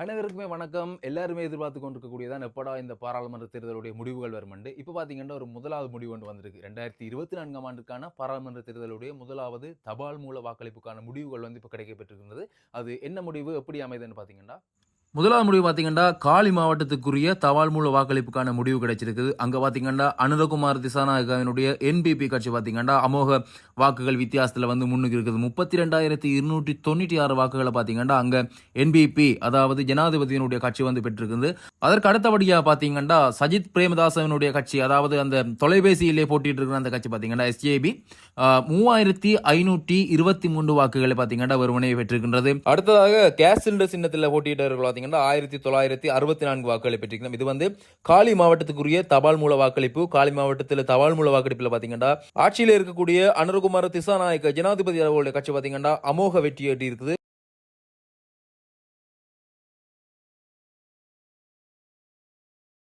அனைவருக்குமே வணக்கம். எல்லாருமே எதிர்பார்த்து கொண்டிருக்கக்கூடியதான் எப்படா இந்த பாராளுமன்ற தேர்தலுடைய முடிவுகள் வருமண்டு இப்போ பார்த்தீங்கன்னா ஒரு முதலாவது முடிவு ஒன்று வந்திருக்கு. ரெண்டாயிரத்தி இருபத்தி நான்காம் ஆண்டுக்கான பாராளுமன்ற தேர்தலுடைய முதலாவது தபால் மூல வாக்களிப்புக்கான முடிவுகள் வந்து இப்போ கிடைக்கப்பட்டிருக்கிறது அது என்ன முடிவு எப்படி அமைதுன்னு பார்த்தீங்கன்னா முதலாவது முடிவு பார்த்தீங்கன்னா காலி மாவட்டத்துக்குரிய தவால் மூல வாக்களிப்புக்கான முடிவு கிடைச்சிருக்குது. அங்கே பார்த்தீங்கன்னா அனுரகுமார் திசாநாயகனுடைய என்பிபி கட்சி பார்த்தீங்கன்னா அமோக வாக்குகள் வித்தியாசத்தில் வந்து முன்னுக்கு இருக்குது. முப்பத்தி ரெண்டாயிரத்தி இருநூற்றி தொண்ணூற்றி ஆறு வாக்குகளை பார்த்தீங்கன்னா அங்கே என்பிபி அதாவது ஜனாதிபதியினுடைய கட்சி வந்து பெற்றிருக்குது. அதற்கு அடுத்தபடியாக பார்த்தீங்கன்னா சஜித் பிரேமதாசனுடைய கட்சி அதாவது அந்த தொலைபேசியிலே போட்டிட்டு இருக்கிற அந்த கட்சி பார்த்தீங்கன்னா எஸ்ஜேபி மூவாயிரத்தி ஐநூற்றி இருபத்தி மூன்று வாக்குகளை பார்த்தீங்கன்னா ஒருவனை பெற்றிருக்கின்றது. அடுத்ததாக கேஸ் சிலிண்டர் சின்னத்தில் போட்டியிட்டவர்கள் பார்த்தீங்கன்னா ஆயிரத்தி தொள்ளாயிரத்தி அறுபத்தி நான்கு வாக்குகளை பெற்றிருக்கணும் இது வந்து காலி மாவட்டத்துக்குரிய தபால் மூல வாக்களிப்பு காலி மாவட்டத்தில் தபால் மூல வாக்கெடுப்பில் பார்த்தீங்கன்னா ஆட்சியில் இருக்கக்கூடிய அனுரகுமார திசாநாயக்க ஜனாதிபதி அவர்களுடைய கட்சி பார்த்தீங்கன்னா அமோக வெற்றி எட்டி இருக்குது.